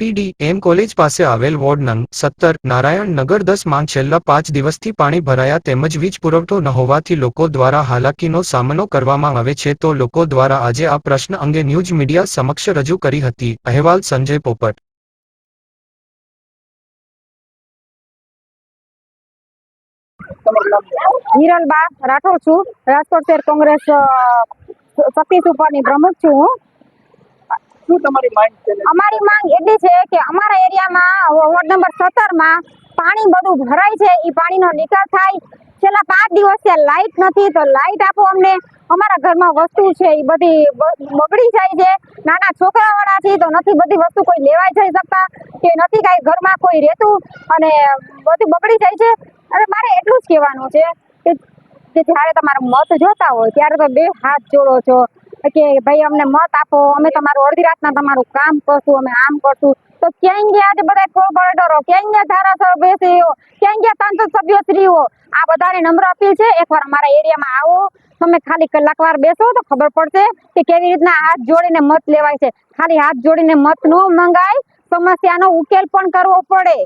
પીડી એમ college પાસે આવેલ ward નંગ સત્તર, નારાયણ નગર દસ છેલ્લા પાંચ દિવસથી પાણી ભરાયા તેમજ વીજ પુરવઠો ન હોવાથી લોકો દ્વારા હાલાકીનો સામનો કરવામાં આવે છે તો લોકો દ્વારા આજે આ પ્રશ્ન અંગે ન્યૂઝ મીડિયા સમક્ષ રજૂ કરી હતી. અહેવાલ સંજય પોપટ. હિરલબા રાઠોડ છું. રાજકોટ શહેર કોંગ્રેસ શક્તિ સુપરની પ્રમુખ છું હું. શું તમારી માંગ છે? અમારી માંગ એટલી છે કે અમારા એરિયામાં વોર્ડ નંબર સત્તરમાં પાણી બધું ભરાય છે. એ પાણીનો નિકાલ થાય. છેલ્લા પાંચ દિવસથી લાઇટ નથી, તો લાઇટ આપો અમને. અમારા ઘરમાં વસ્તુ છે એ બધી બગડી જાય છે. નાના છોકરાવાળા છે, તો નથી બધી વસ્તુ કોઈ લેવાઈ જઈ શકતા. કે નથી કાંઈ ઘરમાં કોઈ રહેતું. અને બધું બગડી જાય છે. અને મારે એટલું જ કહેવાનું છે કે જ્યારે તમારા મત જોતા હોય, ત્યારે તો બે હાથ જોડો છો. કે ભાઈ, અમને મત આપો, અમે તમારું અડધી રાતના તમારું કામ કરશું, અમે આમ કરશું. તો ક્યાં ગયા છે બધા કોર્પોરેટરો ક્યાં ગયા ધારાસભ્યશ્રીઓ ક્યાં ગયા સાંસદ સભ્યશ્રીઓ? આ બધાને નમ્ર અપીલ છે, એકવાર અમારા એરિયામાં આવો. તમે ખાલી કલાકવાર બેસો તો ખબર પડશે કે કેવી રીતના હાથ જોડીને મત લેવાય છે. ખાલી હાથ જોડીને મત ન મંગાય, સમસ્યાનો ઉકેલ પણ કરવો પડે.